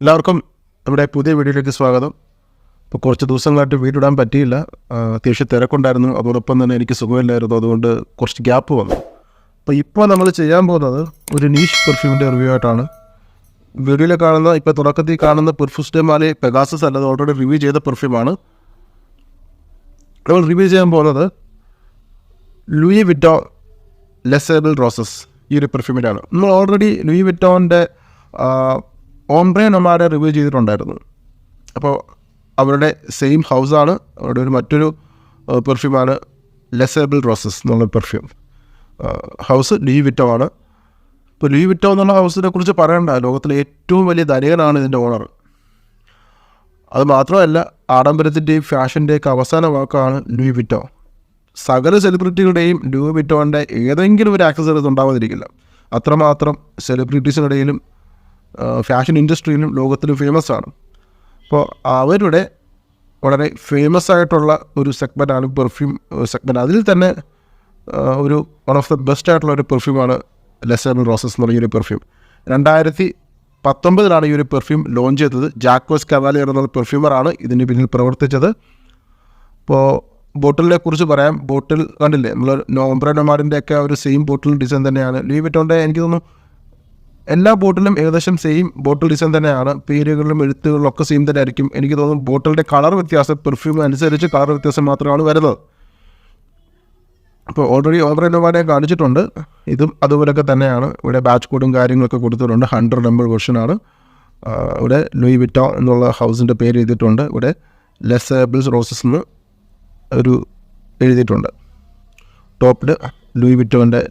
എല്ലാവർക്കും നമ്മുടെ പുതിയ വീഡിയോയിലേക്ക് സ്വാഗതം. ഇപ്പോൾ കുറച്ച് ദിവസങ്ങളായിട്ട് വീടിടാൻ പറ്റിയില്ല. അത്യാവശ്യം തിരക്കുണ്ടായിരുന്നു. അതോടൊപ്പം തന്നെ എനിക്ക് സുഖമില്ലായിരുന്നു. അതുകൊണ്ട് കുറച്ച് ഗ്യാപ്പ് വന്നു. അപ്പോൾ ഇപ്പോൾ നമ്മൾ ചെയ്യാൻ പോകുന്നത് ഒരു നീഷ് പെർഫ്യൂമിന്റെ റിവ്യൂ ആയിട്ടാണ്. വീഡിയോയിൽ കാണുന്ന ഇപ്പോൾ തുടക്കത്തിൽ കാണുന്ന പെർഫ്യൂസ്ഡേ മാലി പെഗാസസ് അല്ലാതെ ഓൾറെഡി റിവ്യൂ ചെയ്ത പെർഫ്യൂമാണ് നമ്മൾ റിവ്യൂ ചെയ്യാൻ പോകുന്നത് ലൂയി വിറ്റോ ലെസേബിൾ റോസസ് ഈ ഒരു പെർഫ്യൂമിന്റെയാണ് നമ്മൾ ഓൾറെഡി ലൂയി വിറ്റോന്റെ ഓംബ്രേ നൊമാരെ റിവ്യൂ ചെയ്തിട്ടുണ്ടായിരുന്നു. അപ്പോൾ അവരുടെ സെയിം ഹൗസാണ് അവരുടെ ഒരു മറ്റൊരു പെർഫ്യൂമാണ് ലെസേബിൾ റോസസ് എന്നുള്ള പെർഫ്യൂം. ഹൗസ് ലീ വിറ്റോ ആണ്. ഇപ്പോൾ ലീ വിറ്റോ എന്നുള്ള ഹൗസിനെ കുറിച്ച് പറയണ്ട ലോകത്തിലെ ഏറ്റവും വലിയ ധനികനാണ് ഇതിന്റെ ഓണർ. അത് മാത്രമല്ല ആഡംബരത്തിന്റെയും ഫാഷന്റെയൊക്കെ അവസാന വാക്കാണ് ലൂയി വിറ്റോ. സകല സെലിബ്രിറ്റികളുടെയും ലൂയി വിറ്റോന്റെ ഏതെങ്കിലും ഒരു ആക്സസറീസ് ഉണ്ടാവാതിരിക്കില്ല. അത്രമാത്രം സെലിബ്രിറ്റീസിനിടയിലും ഫാഷൻ ഇൻഡസ്ട്രിയിലും ലോകത്തിലും ഫേമസ് ആണ്. അപ്പോൾ അവരുടെ വളരെ ഫേമസ് ആയിട്ടുള്ള ഒരു സെഗ്മെന്റാണ് പെർഫ്യൂം സെഗ്മെന്റ് അതിൽ തന്നെ ഒരു വൺ ഓഫ് ദ ബെസ്റ്റ് ആയിട്ടുള്ള ഒരു പെർഫ്യൂമാണ് ലെസൺ റോസസ് എന്ന് പറഞ്ഞൊരു പെർഫ്യൂം രണ്ടായിരത്തി പത്തൊമ്പതിലാണ് ഈ ഒരു പെർഫ്യൂം ലോഞ്ച് ചെയ്തത്. ജാക്കോസ് കവാലി എന്ന പെർഫ്യൂമറാണ് ഇതിന് പിന്നിൽ പ്രവർത്തിച്ചത്. അപ്പോൾ ബോട്ടിലിനെ കുറിച്ച് പറയാം. ബോട്ടിൽ കണ്ടില്ലേ? നമ്മൾ നോംബ്രനോമാറിന്റെ ഒക്കെ ഒരു സെയിം ബോട്ടിൽ ഡിസൈൻ തന്നെയാണ്. ലീവ് വിറ്റോന്റെ എനിക്ക് തോന്നുന്നു എല്ലാ ബോട്ടിലും ഏകദേശം സെയിം ബോട്ടിൽ ഡിസൈൻ തന്നെയാണ്. പേരുകളിലും എഴുത്തുകളിലും ഒക്കെ സെയിം തന്നെ ആയിരിക്കും എനിക്ക് തോന്നുന്നു ബോട്ടിലിന്റെ കളർ വ്യത്യാസം പെർഫ്യൂം അനുസരിച്ച് കളർ വ്യത്യാസം മാത്രമാണ് വരുന്നത്. അപ്പോൾ ഓൾറെഡി ഓവർ ഓവറേനോവാനെ കാണിച്ചിട്ടുണ്ട്. ഇതും അതുപോലൊക്കെ തന്നെയാണ്. ഇവിടെ ബാച്ച് കോഡും കാര്യങ്ങളൊക്കെ കൊടുത്തിട്ടുണ്ട്. ഹൺഡ്രഡ് നമ്പർ വെർഷനാണ് ഇവിടെ ലൂയി വിറ്റോ എന്നുള്ള ഹൗസിന്റെ പേര് എഴുതിയിട്ടുണ്ട്. ഇവിടെ ലെസബിൾസ് റോസസ് എന്ന് ഒരു എഴുതിയിട്ടുണ്ട്. ടോപ്പിൽ ലൂയി വിറ്റോന്റെ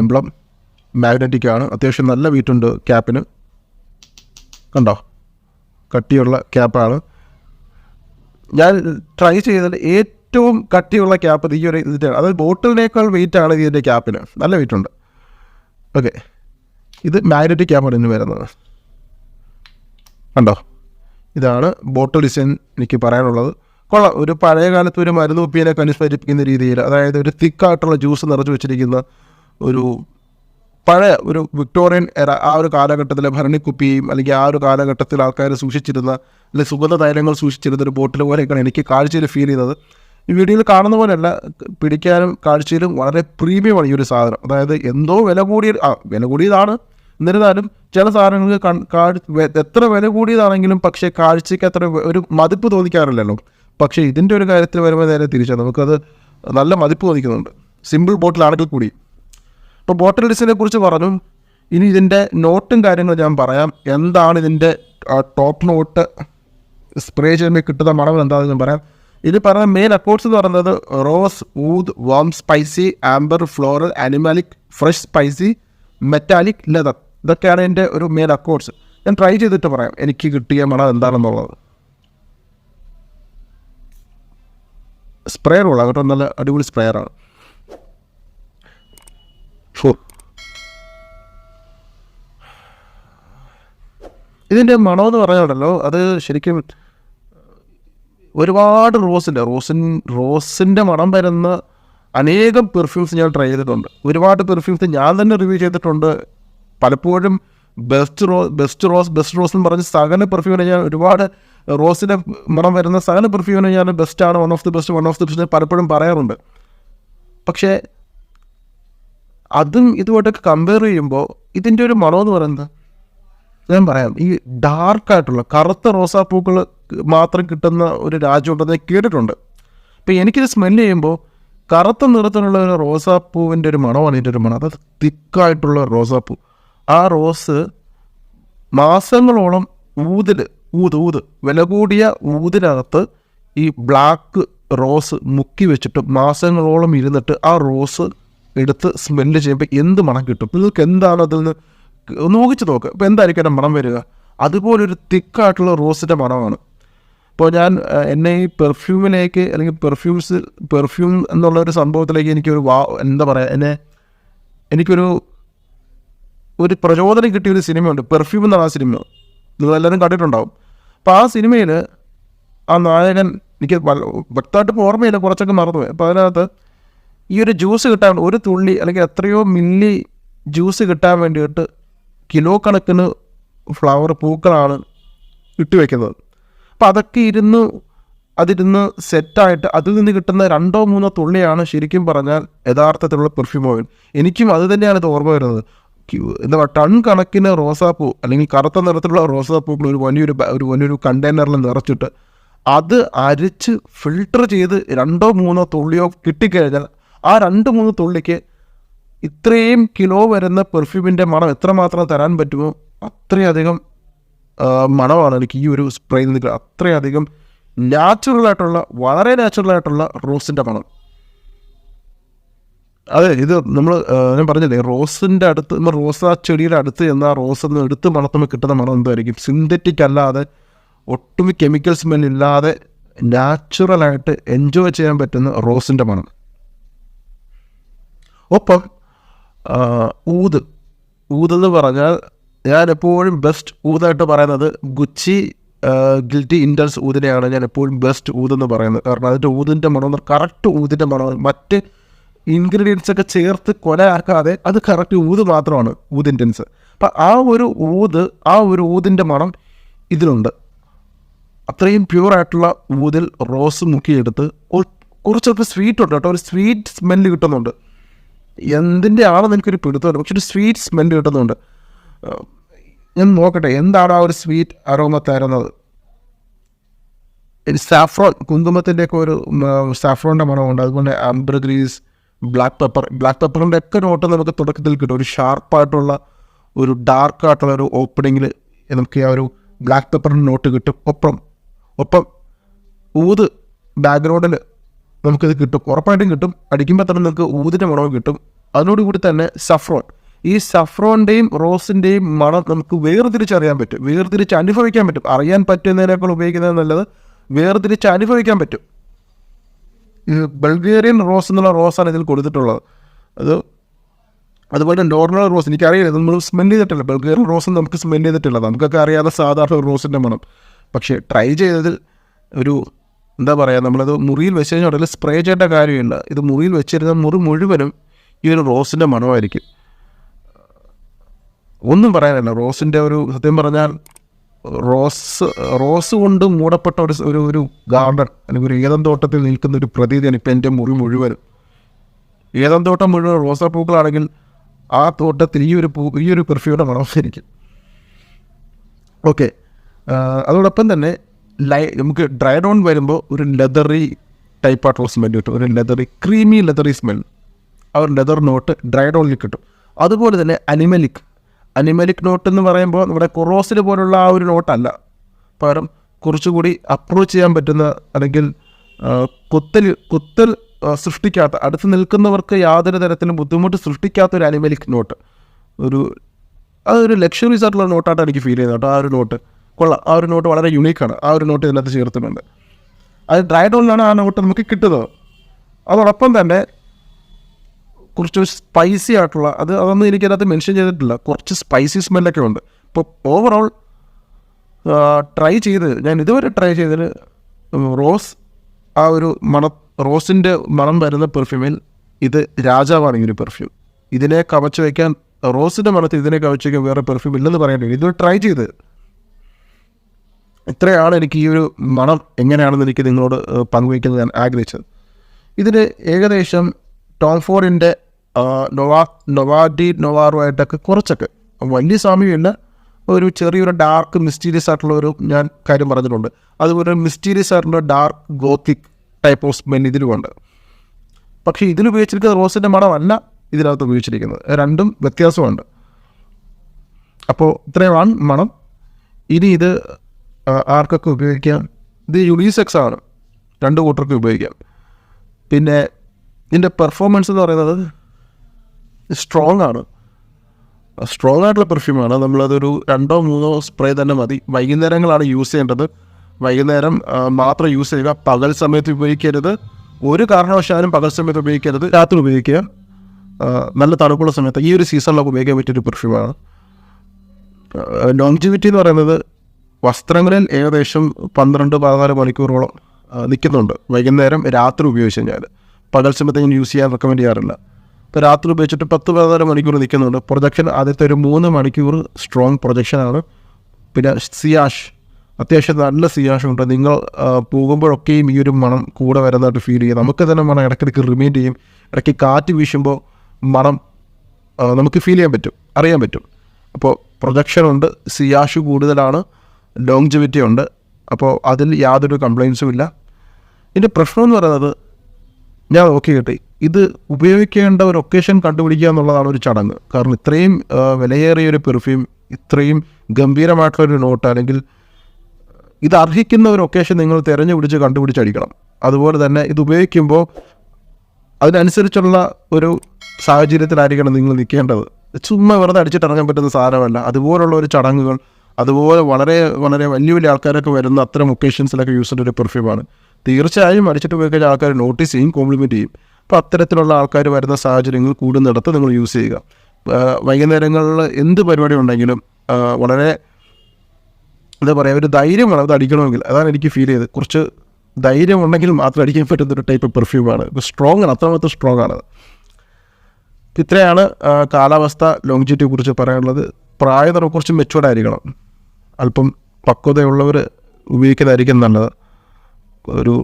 എംബ്ലം മാഗ്നറ്റിക് ആണ്. അത്യാവശ്യം നല്ല വീറ്റുണ്ട് ക്യാപ്പിന് കണ്ടോ? കട്ടിയുള്ള ക്യാപ്പാണ് ഞാൻ ട്രൈ ചെയ്തത് ഏറ്റവും കട്ടിയുള്ള ക്യാപ്പ് ഈ ഒരു ഇതിന്റെ അതായത് ബോട്ടിലിനേക്കാൾ വെയിറ്റ് ആണ് ഇതിന്റെ ക്യാപ്പിന് നല്ല വെയിറ്റ് ഉണ്ട്. ഓക്കെ ഇത് മാഗ്നറ്റിക് ക്യാപ്പാണ് ഇന്ന് വരുന്നത്. കണ്ടോ? ഇതാണ് ബോട്ടിൽ ഡിസൈൻ എനിക്ക് പറയാനുള്ളത്. കൊള്ളാം. ഒരു പഴയ കാലത്ത് ഒരു മരുന്ന് കുപ്പിയെ അനുസ്മരിപ്പിക്കുന്ന രീതിയിൽ അതായത് ഒരു തിക്കായിട്ടുള്ള ജ്യൂസ് നിറച്ച് വെച്ചിരിക്കുന്ന ഒരു പഴയ ഒരു വിക്ടോറിയൻ എറ ആ ഒരു കാലഘട്ടത്തിലെ ഭരണിക്കുപ്പിയും അല്ലെങ്കിൽ ആ ഒരു കാലഘട്ടത്തിൽ ആൾക്കാർ സൂക്ഷിച്ചിരുന്ന അല്ലെങ്കിൽ സുഗന്ധ തൈലങ്ങൾ സൂക്ഷിച്ചിരുന്ന ഒരു ബോട്ടിൽ പോലെയൊക്കെയാണ് എനിക്ക് കാഴ്ചയിൽ ഫീൽ ചെയ്തത്. ഈ വീഡിയോയിൽ കാണുന്ന പോലെയല്ല പിടിക്കാനും കാഴ്ചയിലും വളരെ പ്രീമിയമാണ് ഈ ഒരു സാധനം. അതായത് എന്തോ വില കൂടിയ ആ വില കൂടിയതാണ്. എന്നിരുന്നാലും ചില സാധനങ്ങൾക്ക് എത്ര വില കൂടിയതാണെങ്കിലും പക്ഷേ കാഴ്ചയ്ക്ക് അത്ര ഒരു മതിപ്പ് തോന്നിക്കാറില്ലല്ലോ. പക്ഷേ ഇതിന്റെ ഒരു കാര്യത്തിൽ വരുമ്പോൾ നേരെ തിരിച്ചാണ്. നമുക്കത് നല്ല മതിപ്പ് തോന്നിക്കുന്നുണ്ട്. സിമ്പിൾ ബോട്ടിലാണെങ്കിൽ കൂടി. ഇപ്പോൾ ബോട്ടൽ ഡിസൈനെ കുറിച്ച് പറഞ്ഞു. ഇനി ഇതിന്റെ നോട്ടും കാര്യങ്ങളും ഞാൻ പറയാം. എന്താണ് ഇതിന്റെ ടോപ്പ് നോട്ട് സ്പ്രേ ചെയ്യുമ്പോൾ കിട്ടുന്ന മണം എന്താണെന്ന് ഞാൻ പറയാം. ഇത് പറഞ്ഞ മെയിൻ അക്കോർഡ്സ് എന്ന് പറയുന്നത് rose oud warm spicy amber floral animalic fresh spicy metallic leather ഇതൊക്കെയാണ് എന്റെ ഒരു മെയിൻ അക്കോർഡ്സ് ഞാൻ ട്രൈ ചെയ്തിട്ട് പറയാം. എനിക്ക് കിട്ടിയ മണം എന്താണെന്നുള്ളത്. സ്പ്രെയർ ഉള്ള കേട്ടോ. നല്ല അടിപൊളി സ്പ്രെയറാണ് ഇതിന്റെ എന്ന് പറഞ്ഞുണ്ടല്ലോ അത് ശരിക്കും ഒരുപാട് റോസിന്റെ റോസിൻ റോസിന്റെ മണം വരുന്ന അനേകം പെർഫ്യൂംസ് ഞാൻ ട്രൈ ചെയ്തിട്ടുണ്ട്. ഒരുപാട് പെർഫ്യൂംസ് ഞാൻ തന്നെ റിവ്യൂ ചെയ്തിട്ടുണ്ട്. പലപ്പോഴും ബെസ്റ്റ് റോ ബെസ്റ്റ് റോസ് ബെസ്റ്റ് റോസ് എന്ന് പറഞ്ഞ് സകല പെർഫ്യൂമിനെ ഞാൻ ഒരുപാട് റോസിന്റെ മണം വരുന്ന സകല പെർഫ്യൂമിനെ ഞാൻ ബെസ്റ്റാണ് one of the best one of the best പലപ്പോഴും പറയാറുണ്ട്. പക്ഷേ അതും ഇതുമായിട്ടൊക്കെ കമ്പയർ ചെയ്യുമ്പോൾ ഇതിന്റെ ഒരു മണം എന്ന് പറയുന്നത് ഞാൻ പറയാം ഈ ഡാർക്കായിട്ടുള്ള കറുത്ത റോസാപ്പൂക്കൾ മാത്രം കിട്ടുന്ന ഒരു രാജ്യമുണ്ടെന്ന് ഞാൻ കേട്ടിട്ടുണ്ട്. അപ്പോൾ എനിക്കിത് സ്മെല്ല് ചെയ്യുമ്പോൾ കറുത്ത നിറത്തിലുള്ള ഒരു റോസാപ്പൂവിന്റെ ഒരു മണമാണ് ഇതിന്റെ ഒരു മണം. അതായത് തിക്കായിട്ടുള്ള റോസാപ്പൂ ആ റോസ് മാസങ്ങളോളം ഊതിൽ ഊത് ഊത് വില കൂടിയ ഊതിനകത്ത് ഈ ബ്ലാക്ക് റോസ് മുക്കി വെച്ചിട്ട് മാസങ്ങളോളം ഇരുന്നിട്ട് ആ റോസ് എടുത്ത് സ്മെല്ല് ചെയ്യുമ്പോൾ എന്ത് മണം കിട്ടും? നിങ്ങൾക്ക് എന്താണ് അതിൽ നിന്ന് ഊഹിച്ച് നോക്ക്. ഇപ്പോൾ എന്തായിരിക്കും എന്റെ മണം വരിക? അതുപോലൊരു തിക്കായിട്ടുള്ള റോസിന്റെ മണമാണ്. ഇപ്പോൾ ഞാൻ എന്നെ ഈ പെർഫ്യൂമിലേക്ക് അല്ലെങ്കിൽ പെർഫ്യൂംസ് പെർഫ്യൂം എന്നുള്ള ഒരു സംഭവത്തിലേക്ക് എനിക്കൊരു വാ എന്താ പറയുക എന്നെ എനിക്കൊരു ഒരു പ്രചോദനം കിട്ടിയ ഒരു സിനിമയുണ്ട്. പെർഫ്യൂം എന്നാണ് ആ സിനിമ. നിങ്ങളെല്ലാവരും കണ്ടിട്ടുണ്ടാവും. അപ്പോൾ ആ സിനിമയിൽ ആ നായകൻ എനിക്ക് വ്യക്തമായിട്ട് ഓർമ്മയില്ല കുറച്ചൊക്കെ മറന്നുപോയി. അപ്പോൾ അതിനകത്ത് ഈ ഒരു ജ്യൂസ് കിട്ടാൻ ഒരു തുള്ളി അല്ലെങ്കിൽ എത്രയോ മില്ലി ജ്യൂസ് കിട്ടാൻ വേണ്ടിയിട്ട് കിലോ കണക്കിന് ഫ്ലവർ പൂക്കളാണ് ഇട്ടുവെക്കുന്നത് അപ്പോൾ അപ്പം അതൊക്കെ ഇരുന്ന് അതിരുന്ന് സെറ്റായിട്ട് അതിൽ നിന്ന് കിട്ടുന്ന രണ്ടോ മൂന്നോ തുള്ളിയാണ് ശരിക്കും പറഞ്ഞാൽ യഥാർത്ഥത്തിലുള്ള പെർഫ്യൂം ഓയിൽ എനിക്കും അത് തന്നെയാണ് ഇത് ഓർമ്മ വരുന്നത്. എന്താ പറയുക ടൺ കണക്കിന് റോസാപ്പൂ അല്ലെങ്കിൽ കറുത്ത നിറത്തിലുള്ള റോസാപ്പൂക്കൾ ഒരു വലിയൊരു ഒരു വലിയൊരു കണ്ടെയ്നറിൽ നിറച്ചിട്ട് അത് അരിച്ച് ഫിൽട്ടർ ചെയ്ത് രണ്ടോ മൂന്നോ തുള്ളിയോ കിട്ടിക്കഴിഞ്ഞാൽ ആ രണ്ട് മൂന്ന് തുള്ളിക്ക് ഇത്രയും കിലോ വരുന്ന പെർഫ്യൂമിന്റെ മണം എത്രമാത്രം തരാൻ പറ്റുമോ അത്രയധികം മണമാണ് എനിക്ക് ഈ ഒരു സ്പ്രേയിൽ നിന്ന് അത്രയധികം നാച്ചുറലായിട്ടുള്ള വളരെ നാച്ചുറലായിട്ടുള്ള റോസിന്റെ മണം. അതെ ഇത് നമ്മൾ ഞാൻ പറഞ്ഞില്ലേ റോസിന്റെ അടുത്ത് നമ്മൾ റോസ് ആ ചെടിയുടെ അടുത്ത് ചെന്ന് ആ റോസ് നിന്ന് എടുത്ത് മണത്തുമ്പോൾ കിട്ടുന്ന മണം എന്തായിരിക്കും? സിന്തറ്റിക് അല്ലാതെ ഒട്ടും കെമിക്കൽ സ്മെൽ ഇല്ലാതെ നാച്ചുറലായിട്ട് എൻജോയ് ചെയ്യാൻ പറ്റുന്ന റോസിന്റെ മണം. ഒപ്പം ഊത്. ഊതെന്ന് പറഞ്ഞാൽ ഞാൻ എപ്പോഴും ബെസ്റ്റ് ഊതായിട്ട് പറയുന്നത് ഗുച്ചി ഗിൽറ്റി ഇൻഡൽസ് ഊതിനെയാണ് ഞാൻ എപ്പോഴും ബെസ്റ്റ് ഊതെന്ന് പറയുന്നത്. കാരണം അതിന്റെ ഊതിന്റെ മണം കറക്റ്റ് ഊതിന്റെ മണം മറ്റ് ഇൻഗ്രീഡിയൻസ് ഒക്കെ ചേർത്ത് കൊലയാക്കാതെ അത് കറക്റ്റ് ഊത് മാത്രമാണ് ഊത് ഇന്റൻസ് അപ്പം ആ ഒരു ഊത് ആ ഒരു ഊതിന്റെ മണം ഇതിലുണ്ട്. അത്രയും പ്യൂർ ആയിട്ടുള്ള ഊതിൽ റോസ് മുക്കിയെടുത്ത് കുറച്ചൊക്കെ സ്വീറ്റ് ഉണ്ട് കേട്ടോ. ഒരു സ്വീറ്റ് സ്മെല്ല് കിട്ടുന്നുണ്ട്. എന്തിന്റെ ആണെന്ന് എനിക്കൊരു പിടുത്തമുണ്ട് പക്ഷെ ഒരു സ്വീറ്റ് സ്മെൽ കിട്ടുന്നുണ്ട്. ഞാൻ നോക്കട്ടെ എന്താണ് ആ ഒരു സ്വീറ്റ് അറോമ തരുന്നത്? സാഫ്രോൺ കുങ്കുമത്തിന്റെയൊക്കെ ഒരു സാഫ്രോണിന്റെ മണമുണ്ട്. അതുപോലെ അംബ്രഗ്രീസ് ബ്ലാക്ക് പെപ്പർ ബ്ലാക്ക് പെപ്പറിന്റെ ഒക്കെ നോട്ട് നമുക്ക് തുടക്കത്തിൽ കിട്ടും. ഒരു ഷാർപ്പായിട്ടുള്ള ഒരു ഡാർക്കായിട്ടുള്ള ഒരു ഓപ്പണിങ്ങിൽ നമുക്ക് ആ ഒരു ബ്ലാക്ക് പെപ്പറിന്റെ നോട്ട് കിട്ടും. ഒപ്പം ഒപ്പം ഊത് ബാക്ക്ഗ്രൗണ്ടിൽ നമുക്കിത് കിട്ടും. ഉറപ്പായിട്ടും കിട്ടും. അടിക്കുമ്പോൾ തന്നെ നിങ്ങൾക്ക് ഊതിന്റെ മണവും കിട്ടും. അതിനോടുകൂടി തന്നെ സഫ്രോൺ. ഈ സഫ്രോണിന്റെയും റോസിന്റെയും മണം നമുക്ക് വേർതിരിച്ചറിയാൻ പറ്റും. വേർതിരിച്ച് അനുഭവിക്കാൻ പറ്റും. അറിയാൻ പറ്റുന്നതിനേക്കാൾ ഉപയോഗിക്കുന്നത് നല്ലത് വേർതിരിച്ച് അനുഭവിക്കാൻ പറ്റും. ബൾഗേറിയൻ റോസ് എന്നുള്ള റോസാണ് ഇതിൽ കൊടുത്തിട്ടുള്ളത്. അത് അതുപോലെ നോർമൽ റോസ്. എനിക്കറിയില്ല നമ്മൾ സ്മെൽ ചെയ്തിട്ടില്ല. ബൾഗേറിയൻ റോസ് നമുക്ക് സ്മെൽ ചെയ്തിട്ടില്ല. നമുക്കൊക്കെ അറിയാതെ സാധാരണ റോസിന്റെ മണം. പക്ഷേ ട്രൈ ചെയ്തതിൽ ഒരു എന്താ പറയുക നമ്മളത് മുറിയിൽ വെച്ച് കഴിഞ്ഞാൽ ഉടനെ സ്പ്രേ ചെയ്യേണ്ട കാര്യമില്ല ഇത് മുറിയിൽ വെച്ചിരുന്ന മുറി മുഴുവനും ഈ ഒരു റോസിന്റെ മണമായിരിക്കും. ഒന്നും പറയാനല്ല. റോസിന്റെ ഒരു സത്യം പറഞ്ഞാൽ റോസ് റോസ് കൊണ്ട് മൂടപ്പെട്ട ഒരു ഒരു ഒരു ഗാർഡൻ അല്ലെങ്കിൽ ഒരു ഏതം തോട്ടത്തിൽ നിൽക്കുന്ന ഒരു പ്രതീതിയാണ് ഇപ്പം എന്റെ മുറി മുഴുവനും. ഏതം തോട്ടം മുഴുവൻ റോസാപ്പൂക്കളാണെങ്കിൽ ആ തോട്ടത്തിൽ ഈ ഒരു പൂ ഈ ഒരു പെർഫ്യൂമിന്റെ മണമായിരിക്കും. ഓക്കെ. അതോടൊപ്പം തന്നെ ലൈ നമുക്ക് ഡ്രൈ ഡൗൺ വരുമ്പോൾ ഒരു ലെതറി ടൈപ്പ് ആയിട്ടുള്ള സ്മെൽ കിട്ടും. ഒരു ലെതറി ക്രീമി ലെതറി സ്മെൽ ആ ഒരു ലെതർ നോട്ട് ഡ്രൈ ഡൗണിൽ കിട്ടും. അതുപോലെ തന്നെ അനിമലിക് അനിമലിക് നോട്ട് എന്ന് പറയുമ്പോൾ നമ്മുടെ കൊറോസിൽ പോലുള്ള ആ ഒരു നോട്ടല്ല പകരം കുറച്ചുകൂടി അപ്രോച്ച് ചെയ്യാൻ പറ്റുന്ന അല്ലെങ്കിൽ കുത്തൽ കുത്തൽ സൃഷ്ടിക്കാത്ത അടുത്ത് നിൽക്കുന്നവർക്ക് യാതൊരു തരത്തിലും ബുദ്ധിമുട്ട് സൃഷ്ടിക്കാത്ത ഒരു അനിമലിക് നോട്ട് ഒരു അതൊരു ലക്ഷറീസ് ആയിട്ടുള്ള നോട്ടായിട്ട് എനിക്ക് ഫീൽ ചെയ്യുന്നത് കേട്ടോ ആ ഒരു നോട്ട് കൊള്ളാം. ആ ഒരു നോട്ട് വളരെ യുണീക്കാണ് ആ ഒരു നോട്ട് ഇതിനകത്ത് ചേർത്തുന്നുണ്ട് അത് ഡ്രൈ ഡോണിലാണ് ആ നോട്ട് നമുക്ക് കിട്ടുന്നത്. അതോടൊപ്പം തന്നെ കുറച്ച് സ്പൈസി ആയിട്ടുള്ള അത് അതൊന്നും എനിക്കതിനകത്ത് മെൻഷൻ ചെയ്തിട്ടില്ല. കുറച്ച് സ്പൈസി സ്മെല്ലൊക്കെ ഉണ്ട്. ഇപ്പോൾ ഓവറോൾ ട്രൈ ചെയ്ത് ഞാൻ ഇതുവരെ ട്രൈ ചെയ്തതിൽ റോസ് ആ ഒരു മണ റോസിന്റെ മണം വരുന്ന പെർഫ്യൂമിൽ ഇത് രാജാവാണ് ഈ ഒരു പെർഫ്യൂം ഇതിനെ കവച്ച് വയ്ക്കാൻ റോസിന്റെ മണത്തിൽ ഇതിനെ കവച്ച് വയ്ക്കാൻ വേറെ പെർഫ്യൂം ഇല്ലെന്ന് വരും ഇത് ട്രൈ ചെയ്ത് ഇത്രയാണ് എനിക്ക് ഈ ഒരു മണം എങ്ങനെയാണെന്ന് എനിക്ക് നിങ്ങളോട് പങ്കുവയ്ക്കുന്നത് ഞാൻ ആഗ്രഹിച്ചത്. ഇതിന് ഏകദേശം ടോം ഫോറിന്റെ നൊവാ നൊവാഡി നൊവാറുമായിട്ടൊക്കെ കുറച്ചൊക്കെ വലിയ സാമ്യമില്ല ഒരു ചെറിയൊരു ഡാർക്ക് മിസ്റ്റീരിയസ് ആയിട്ടുള്ള ഒരു ഞാൻ കാര്യം പറഞ്ഞിട്ടുണ്ട്. അതുപോലെ മിസ്റ്റീരിയസ് ആയിട്ടുള്ള dark gothic type of smell ഇതിലുമുണ്ട്. പക്ഷേ ഇതിൽ ഉപയോഗിച്ചിരിക്കുന്ന റോസിന്റെ മണമല്ല ഇതിനകത്ത് ഉപയോഗിച്ചിരിക്കുന്നത്. രണ്ടും വ്യത്യാസമുണ്ട്. അപ്പോൾ ഇത്രയുമാണ് മണം. ഇനി ഇത് ആർക്കൊക്കെ ഉപയോഗിക്കാം? ഇത് യുണീസെക്സ് ആണ്. രണ്ട് കൂട്ടർക്ക് ഉപയോഗിക്കാം. പിന്നെ ഇതിന്റെ പെർഫോമൻസ് എന്ന് പറയുന്നത് സ്ട്രോങ് ആണ്. സ്ട്രോങ് ആയിട്ടുള്ള പെർഫ്യൂമാണ് നമ്മളതൊരു രണ്ടോ മൂന്നോ സ്പ്രേ തന്നെ മതി. വൈകുന്നേരങ്ങളാണ് യൂസ് ചെയ്യേണ്ടത്. വൈകുന്നേരം മാത്രം യൂസ് ചെയ്യുക. പകൽ സമയത്ത് ഉപയോഗിക്കരുത്. ഒരു കാരണവശാലും പകൽ സമയത്ത് ഉപയോഗിക്കരുത്. രാത്രി ഉപയോഗിക്കുക. നല്ല തണുപ്പുള്ള സമയത്ത്. ഈ ഒരു സീസണിലൊക്കെ ഉപയോഗിക്കാൻ പറ്റിയൊരു പെർഫ്യൂമാണ് ലോങ്ജിവിറ്റി എന്ന് പറയുന്നത് വസ്ത്രങ്ങളിൽ ഏകദേശം പന്ത്രണ്ട് പതിനാല് മണിക്കൂറോളം നിൽക്കുന്നുണ്ട്. വൈകുന്നേരം രാത്രി ഉപയോഗിച്ച് കഴിഞ്ഞാൽ പകൽ സമയത്ത് ഞാൻ യൂസ് ചെയ്യാൻ റെക്കമെൻഡ് ചെയ്യാറില്ല. ഇപ്പോൾ രാത്രി ഉപയോഗിച്ചിട്ട് പത്ത് പതിനാല് മണിക്കൂർ നിൽക്കുന്നുണ്ട്. പ്രൊജക്ഷൻ ആദ്യത്തെ ഒരു മൂന്ന് മണിക്കൂർ സ്ട്രോങ് പ്രൊജക്ഷനാണ് പിന്നെ സിയാഷ് അത്യാവശ്യം നല്ല സിയാഷുണ്ട് നിങ്ങൾ പോകുമ്പോഴൊക്കെയും ഈ ഒരു മണം കൂടെ വരുന്നതായിട്ട് ഫീൽ ചെയ്യും നമുക്ക് തന്നെ മണം ഇടയ്ക്കിടയ്ക്ക് റിമൈൻഡ് ചെയ്യും. ഇടയ്ക്ക് കാറ്റ് വീശുമ്പോൾ മണം നമുക്ക് ഫീൽ ചെയ്യാൻ പറ്റും. അറിയാൻ പറ്റും. അപ്പോൾ പ്രൊജക്ഷനുണ്ട് സിയാഷ് കൂടുതലാണ്. ലോങ്ജിവിറ്റി ഉണ്ട്. അപ്പോൾ അതിൽ യാതൊരു കംപ്ലയിൻസും ഇല്ല. ഇതിന്റെ പ്രശ്നം എന്ന് പറയുന്നത് ഞാൻ ഓക്കെ കിട്ടി ഇത് ഉപയോഗിക്കേണ്ട ഒരു ഒക്കേഷൻ കണ്ടുപിടിക്കുക എന്നുള്ളതാണ് ഒരു ചടങ്ങ്. കാരണം ഇത്രയും വിലയേറിയ ഒരു പെർഫ്യൂം ഇത്രയും ഗംഭീരമായിട്ടുള്ളൊരു നോട്ട് അല്ലെങ്കിൽ ഇത് അർഹിക്കുന്ന ഒരു ഒക്കേഷൻ നിങ്ങൾ തിരഞ്ഞു പിടിച്ച് കണ്ടുപിടിച്ചടിക്കണം. അതുപോലെ തന്നെ ഇത് ഉപയോഗിക്കുമ്പോൾ അതിനനുസരിച്ചുള്ള ഒരു സാഹചര്യത്തിലായിരിക്കണം നിങ്ങൾ നിൽക്കേണ്ടത്. ചുമ്മാ വെറുതെ അടിച്ചിട്ടിറങ്ങാൻ പറ്റുന്ന സാധനമല്ല. അതുപോലുള്ള ഒരു ചടങ്ങുകൾ അതുപോലെ വളരെ വളരെ വലിയ വലിയ ആൾക്കാരൊക്കെ വരുന്ന അത്തരം ഒക്കേഷൻസിലൊക്കെ യൂസ് ചെയ്യുന്ന ഒരു പെർഫ്യൂമാണ് തീർച്ചയായും അടിച്ചിട്ട് പോയി കഴിഞ്ഞാൽ ആൾക്കാർ നോട്ടീസ് ചെയ്യും കോംപ്ലിമെന്റ് ചെയ്യും. അപ്പോൾ അത്തരത്തിലുള്ള ആൾക്കാർ വരുന്ന സാഹചര്യങ്ങൾ കൂടുന്നിടത്ത് നിങ്ങൾ യൂസ് ചെയ്യുക. വൈകുന്നേരങ്ങളിൽ എന്ത് പരിപാടി ഉണ്ടെങ്കിലും വളരെ എന്താ പറയുക ഒരു ധൈര്യം വേണം. അത് അടിക്കണമെങ്കിൽ. അതാണ് എനിക്ക് ഫീൽ ചെയ്തത്. കുറച്ച് ധൈര്യം ഉണ്ടെങ്കിൽ മാത്രം അടിക്കാൻ പറ്റുന്ന ഒരു ടൈപ്പ് പെർഫ്യൂമാണ് സ്ട്രോങ് ആണ്. അത്രമാത്രം സ്ട്രോങ് ആണ് ഇത്രയാണ് കാലാവസ്ഥ ലോങ്ജിറ്റിയെ കുറിച്ച് പറയാനുള്ളത്. പ്രായം നമുക്ക് കുറച്ച് മെച്ചുവർഡ് ആയിരിക്കണം. അല്പം പക്വതയുള്ളവർ ഉപയോഗിക്കുന്നതായിരിക്കും നല്ലത്. ഒരു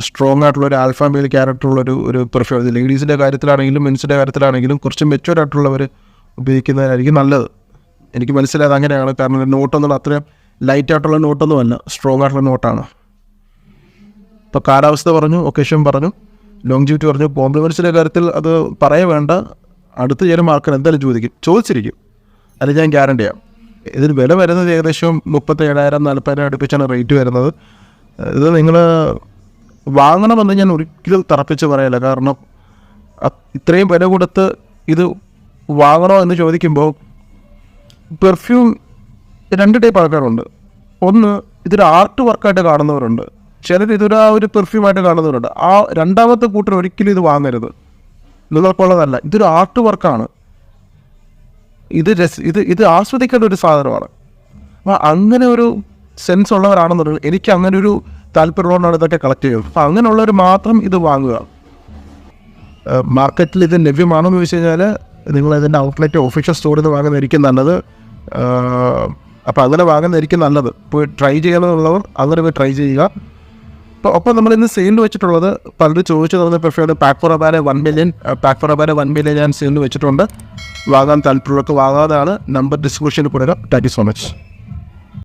സ്ട്രോങ് ആയിട്ടുള്ള ഒരു ആൽഫ മെയിൽ ക്യാരക്ടറുള്ള ഒരു ഒരു പെർഫ്യൂം ലേഡീസിന്റെ കാര്യത്തിലാണെങ്കിലും മെൻസിന്റെ കാര്യത്തിലാണെങ്കിലും കുറച്ച് മെച്ചുവർ ആയിട്ടുള്ളവർ ഉപയോഗിക്കുന്നതായിരിക്കും നല്ലത്. എനിക്ക് മനസ്സിലായത് അങ്ങനെയാണ്. കാരണം നോട്ടൊന്നും അത്രയും ലൈറ്റ് ആയിട്ടുള്ള നോട്ടൊന്നുമല്ല സ്ട്രോങ് ആയിട്ടുള്ള നോട്ടാണ് ഇപ്പോൾ കാലാവസ്ഥ പറഞ്ഞു ഒക്കേഷൻ പറഞ്ഞു ലോങ്ജിവിറ്റി പറഞ്ഞു. കോംപ്ലിമെൻസിന്റെ കാര്യത്തിൽ അത് പറയ വേണ്ട അടുത്ത ചില മാർക്കിന് എന്തായാലും ചോദിക്കും. ചോദിച്ചിരിക്കും. അത് ഞാൻ ഗ്യാരണ്ടി ചെയ്യാം. ഇതിന് വില വരുന്നത് ഏകദേശം മുപ്പത്തി ഏഴായിരം നാൽപ്പതിനായിരം അടുപ്പിച്ചാണ് റേറ്റ് വരുന്നത്. ഇത് നിങ്ങൾ വാങ്ങണമെന്ന് ഞാൻ ഒരിക്കലും തറപ്പിച്ച് പറയില്ല. കാരണം ഇത്രയും വില കൊടുത്ത് ഇത് വാങ്ങണോ എന്ന് ചോദിക്കുമ്പോൾ പെർഫ്യൂം രണ്ട് ടൈപ്പ് ആൾക്കാരുണ്ട്. ഒന്ന് ഇതൊരു ആർട്ട് വർക്കായിട്ട് കാണുന്നവരുണ്ട്. ചിലർ ഇതൊരു ആ ഒരു പെർഫ്യൂമായിട്ട് കാണുന്നവരുണ്ട്. ആ രണ്ടാമത്തെ കൂട്ടർ ഒരിക്കലും ഇത് വാങ്ങരുത്. നിങ്ങൾക്കുള്ളതല്ല ഇതൊരു ആർട്ട് വർക്കാണ് ഇത് രസ ഇത് ഇത് ആസ്വദിക്കേണ്ട ഒരു സാധനമാണ്. അപ്പോൾ അങ്ങനെ ഒരു സെൻസ് ഉള്ളവരാണെന്നുണ്ടെങ്കിൽ എനിക്ക് അങ്ങനെ ഒരു താല്പര്യമുള്ളതുകൊണ്ടാണ് ഇതൊക്കെ കളക്ട് ചെയ്യുന്നത്. അപ്പോൾ അങ്ങനെയുള്ളവർ മാത്രം ഇത് വാങ്ങുക. മാർക്കറ്റിൽ ഇത് ലഭ്യമാണെന്ന് ചോദിച്ചു കഴിഞ്ഞാൽ നിങ്ങൾ ഇതിന്റെ ഔട്ട്ലെറ്റ് ഒഫീഷ്യൽ സ്റ്റോറിൽ നിന്ന് വാങ്ങുന്നതായിരിക്കും നല്ലത്. അപ്പോൾ അങ്ങനെ വാങ്ങുന്നതായിരിക്കും നല്ലത്. പോയി ട്രൈ ചെയ്യണമെന്നുള്ളവർ അങ്ങനെ പോയി ട്രൈ ചെയ്യുക. അപ്പോൾ നമ്മൾ ഇന്ന് സെയിലിൽ വെച്ചിട്ടുള്ളത് പലരും ചോദിച്ചു തന്ന perfume Paco Rabanne one million Paco Rabanne one million ഞാൻ സെയിലിൽ വെച്ചിട്ടുണ്ട്. വാങ്ങാൻ താല്പര്യമൊക്കെ വാങ്ങാതാണ് നമ്പർ ഡിസ്ക്രിപ്ഷനിൽ കൊടുക്കാം താങ്ക് യു സോ മച്ച്